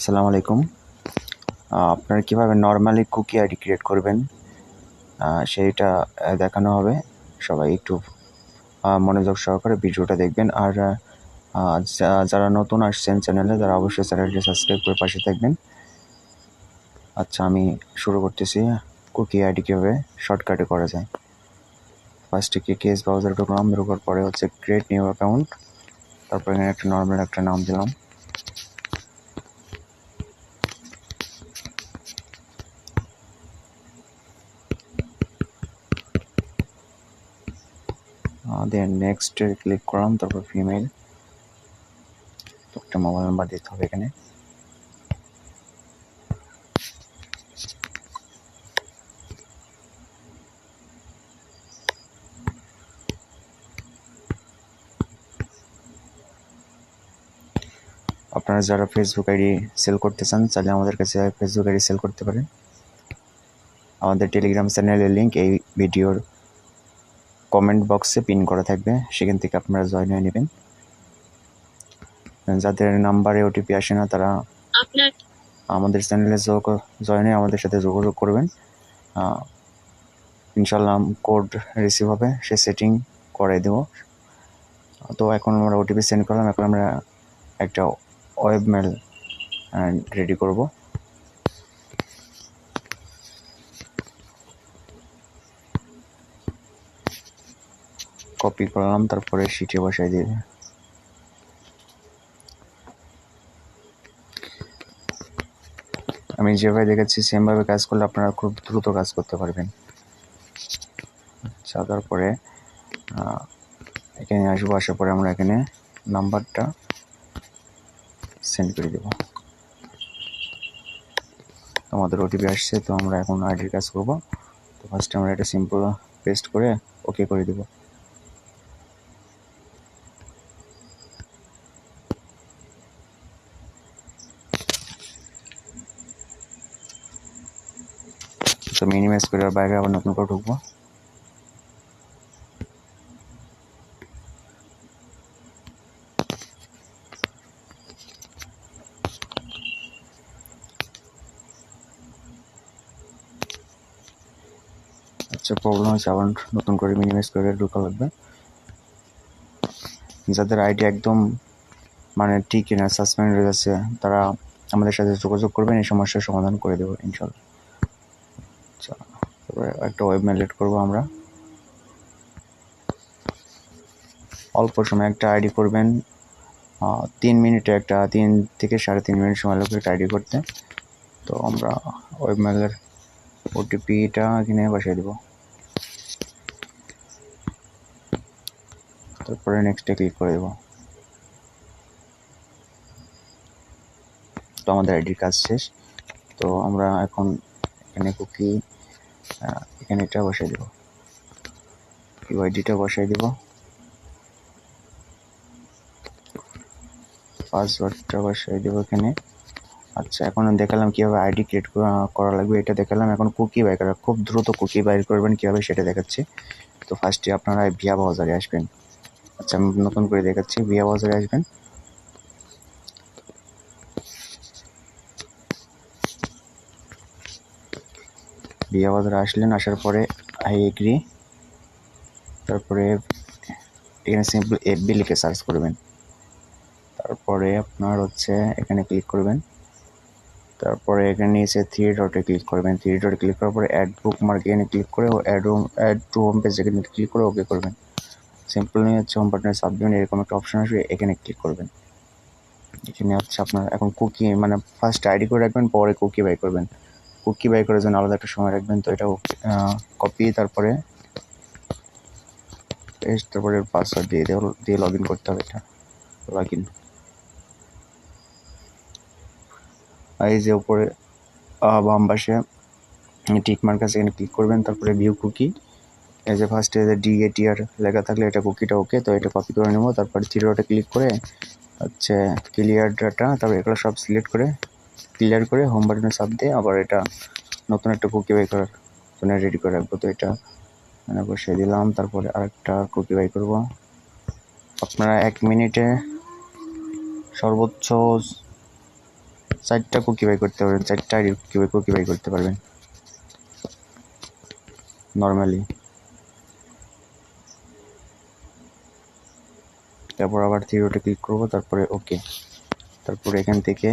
আসসালামু আলাইকুম। আপনারা কীভাবে নর্মালি কুকি আইডি ক্রিয়েট করবেন? সেইটা দেখানো হবে। সবাই একটু মনোযোগ সহকারে ভিডিওটা দেখবেন। আর যারা নতুন আসছেন চ্যানেলে তারা অবশ্যই চ্যানেলটি সাবস্ক্রাইব করে পাশে থাকবেন। আচ্ছা আমি শুরু করতেছি। কুকি আইডি কীভাবে শর্টকাটে করা যায়? ফার্স্টে কি কেস ব্রাউজার ঢুকলাম ঢোকার পরে হচ্ছে ক্রিয়েট নিউ অ্যাকাউন্ট তারপর এখানে একটা নর্মাল একটা নাম দিলাম। দেন নেক্সট ক্লিক করলাম, তারপর ফিমেল একটা মোবাইল নাম্বার দিতে হবে এখানে। আপনারা যারা ফেসবুক আইডি সেল করতে চান, চাইলে আমাদের কাছে ফেসবুক আইডি সেল করতে পারেন। আমাদের টেলিগ্রাম চ্যানেলের লিঙ্ক এই ভিডিওর কমেন্ট বক্সে পিন করা থাকবে সেখান থেকে আপনারা জয়েন হয়ে নেবেন। যাদের নাম্বারে ওটিপি আসে না তারা আমাদের চ্যানেলে জয়েন হয়ে আমাদের সাথে যোগাযোগ করবেন। ইনশাল্লাহ কোড রিসিভ হবে সে সেটিং করাই দেবো। তো এখন আমরা ওটিপি সেন্ড করলাম এখন আমরা একটা ওয়েব মেল রেডি করব। কপি করলাম, তারপরে শিটে বসাই দিয়ে আমি যেভাবে দেখাচ্ছি সেমভাবে কাজ করলে আপনারা খুব দ্রুত কাজ করতে পারবেন। আচ্ছা তারপরে এখানে আসব, আসার পরে আমরা এখানে নাম্বারটা সেন্ড করে দেব। আমাদের ওটিপি আসছে, তো আমরা এখন আইডির কাজ করব। তো ফার্স্টে আমরা এটা সিম্পল পেস্ট করে ওকে করে দেব। মিনিমাইজ করে বাইরে আবার নতুন করে ঢুকবো। আচ্ছা প্রবলেম হচ্ছে আবার নতুন করে মিনিমাইজ করে ঢোকা লাগবে। যাদের আইডি একদম মানে ঠিক না সাসপেন্ড হয়ে যাচ্ছে, তারা আমাদের সাথে যোগাযোগ করবেন, এই সমস্যার সমাধান করে দেবো, ইনশাল্লাহ। আচ্ছা তারপরে একটা ওয়েব মেল এড করব আমরা। অল্প সময় একটা আইডি করবেন। তিন মিনিটে একটা, তিন থেকে সাড়ে তিন মিনিট সময় লাগবে একটা আইডি করতে। তো আমরা ওয়েব মেলের ওটিপিটা এখানে বসিয়ে দেবো। তারপরে নেক্সটে ক্লিক করে দেবো। তো আমাদের আইডির কাজ শেষ। তো আমরা এখন এখানে কুকি এখানে এটা বসাই দেবো। ইউআইডিটা বসাই দেবো। পাসওয়ার্ডটা বসাই দেবো এখানে। আচ্ছা এখন দেখালাম কীভাবে আইডি ক্রিয়েট করা লাগবে, এটা দেখালাম। এখন কুকি বাই করা, খুব দ্রুত কুকি বাইর করবেন, কীভাবে সেটা দেখাচ্ছি। তো ফার্স্টে আপনারা ভিয়া বাজারে আসবেন। আচ্ছা আমি নতুন করে দেখাচ্ছি, ভিয়া বাজারে আসবেন। ভিয়া বাজারে আসলেন, আসার পরে আই এগ্রি তারপরে এখানে সিম্পল এফবি লিখে সার্চ করবেন। তারপরে আপনার হচ্ছে এখানে ক্লিক করবেন। তারপরে এখানে নিচে থ্রি ডটে ক্লিক করবেন। থ্রি ডটে ক্লিক করার পরে অ্যাড বুক মার্ক এখানে ক্লিক করে add home add to home page এখানে ক্লিক করে ওকে করবেন। সিম্পল নিয়ে হচ্ছে হোম বাটনে সাব এরকম একটা অপশন আসবে, এখানে ক্লিক করবেন। এখানে হচ্ছে আপনার এখন কুকি মানে ফার্স্ট আইডি করে রাখবেন, পরে কুকি বাই করবেন। কুকি বাই করার জন্য আলাদা একটা সময় রাখবেন। তো এটা কপি তারপরে পেস্ট তারপরে পাসওয়ার্ড দিয়ে দিয়ে লগ ইন করতে হবে এটা। লগ ইন এই যে উপরে বাম পাশে টিক মার্ক আছে, এখানে ক্লিক করবেন, তারপরে ভিউ কুকি এই যে ফার্স্টে টি আর লেখা থাকলে এটা কুকিটা ওকে তো এটা কপি করে নেব। তারপরে থ্রি ক্লিক করে হচ্ছে ক্লিয়ার ডাটা তারপর এগুলো সব সিলেক্ট করে ক্লিয়ার করে হোম বাটনে চাপ দিয়ে আবার এটা নতুন একটা কুকি বাই করার জন্য রেডি করে রাখব। তো এটা মানে বসিয়ে দিলাম, তারপরে আরেকটা কুকি বাই করব। আপনারা এক মিনিটে সর্বোচ্চ চারটা কুকি বাই করতে পারবেন, চারটা কুকি বাই কুকি বাই করতে পারবেন। নর্মালি তারপর আবার থ্রি ক্লিক করব, তারপরে ওকে তারপরে এখান থেকে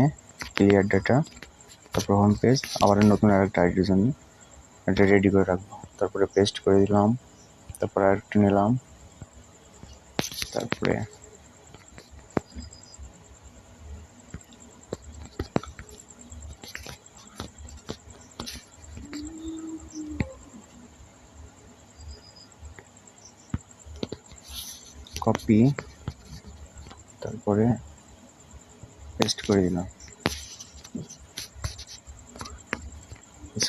ক্লিয়ার ডাটা তারপর হোম পেজ আবার নতুন আরেকটা আইডির জন্য এটা রেডি করে রাখব। তারপরে পেস্ট করে দিলাম, তারপর আরেকটা নিলাম, তারপরে কপি তারপরে পেস্ট করে দিলাম।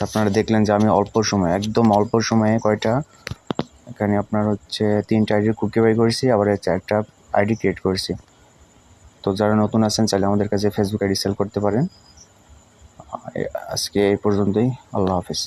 আপনারা দেখলেন যে আমি অল্প সময়ে, একদম অল্প সময়ে কয়টা, এখানে আপনার হচ্ছে তিনটা আইডি কুকি বাই করেছি, আবার একটা আইডি ক্রিয়েট করেছি। তো যারা নতুন আছেন, চাইলে আমাদের কাছে ফেসবুক আইডি সেল করতে পারেন। আজকে এই পর্যন্তই, আল্লাহ হাফেজ।